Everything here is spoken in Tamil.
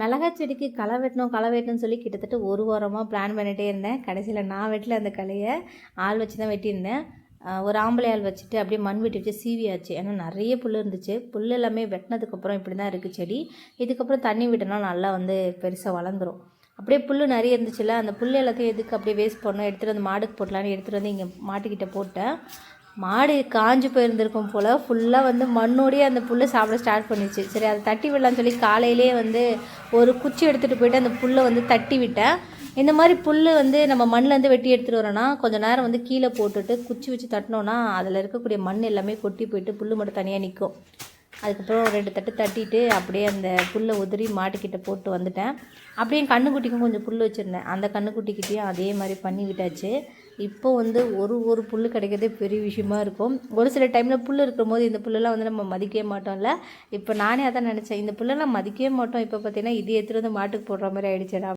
மிளகா செடிக்கு களை வெட்டணும் களை வெட்டணும்னு சொல்லி கிட்டத்தட்ட ஒரு வாரமாக பிளான் பண்ணிகிட்டே இருந்தேன். கடைசியில் நான் வெட்டல அந்த களையை ஆள் வச்சு தான் வெட்டியிருந்தேன். ஒரு ஆம்பளை ஆள் வச்சுட்டு அப்படியே மண் வெட்டி வச்சு சீவியாச்சு. ஏன்னா நிறைய புல் இருந்துச்சு. புல் எல்லாமே வெட்டினதுக்கப்புறம் இப்படி தான் இருக்குது செடி. இதுக்கப்புறம் தண்ணி விட்டோம்னா நல்லா வந்து பெருசாக வளர்ந்துரும். அப்படியே புல் நிறைய இருந்துச்சுல்ல அந்த புல் எல்லாத்தையும் எதுக்கு அப்படியே வேஸ்ட் பண்ணோம் எடுத்துகிட்டு வந்து மாடுக்கு போட்டலான்னு எடுத்துகிட்டு வந்து இங்கே மாட்டுக்கிட்ட போட்டேன். மாடு காஞ்சு போயிருந்திருக்கும் போல் ஃபுல்லாக வந்து மண்ணோடயே அந்த புல்லை சாப்பிட ஸ்டார்ட் பண்ணிச்சு. சரி அதை தட்டி விடலான்னு சொல்லி காலையிலே வந்து ஒரு குச்சி எடுத்துகிட்டு போயிட்டு அந்த புல்லை வந்து தட்டி விட்டேன். இந்த மாதிரி புல் வந்து நம்ம மண்ணிலேருந்து வெட்டி எடுத்துகிட்டு வரோன்னா கொஞ்சம் நேரம் வந்து கீழே போட்டுட்டு குச்சி வச்சு தட்டினோன்னா அதில் இருக்கக்கூடிய மண் எல்லாமே கொட்டி போயிட்டு புல் மட்டும் தனியாக நிற்கும் அதுக்கப்புறம் ரெண்டு தட்டு தட்டிட்டு அப்படியே அந்த புல்லை உதறி மாட்டுக்கிட்ட போட்டு வந்துட்டேன். அப்படியே கண்ணுக்குட்டிக்கும் கொஞ்சம் புல் வச்சுருந்தேன். அந்த கண்ணுக்குட்டிக்கிட்டேயும் அதே மாதிரி பண்ணி விட்டாச்சு. இப்போ வந்து ஒரு ஒரு புல் கிடைக்கிறதே பெரிய விஷயமா இருக்கும். ஒரு சில டைமில் புல் இருக்கும் போது இந்த புல்லெல்லாம் வந்து நம்ம மதிக்கவே மாட்டோம்ல. இப்போ நானே அதான் நினச்சேன். இந்த புல்லெல்லாம் மதிக்கவே மாட்டோம். இப்போ பார்த்தீங்கன்னா இது எடுத்துகிட்டு வந்து மாட்டுக்கு போடுற மாதிரி ஆயிடுச்சேடா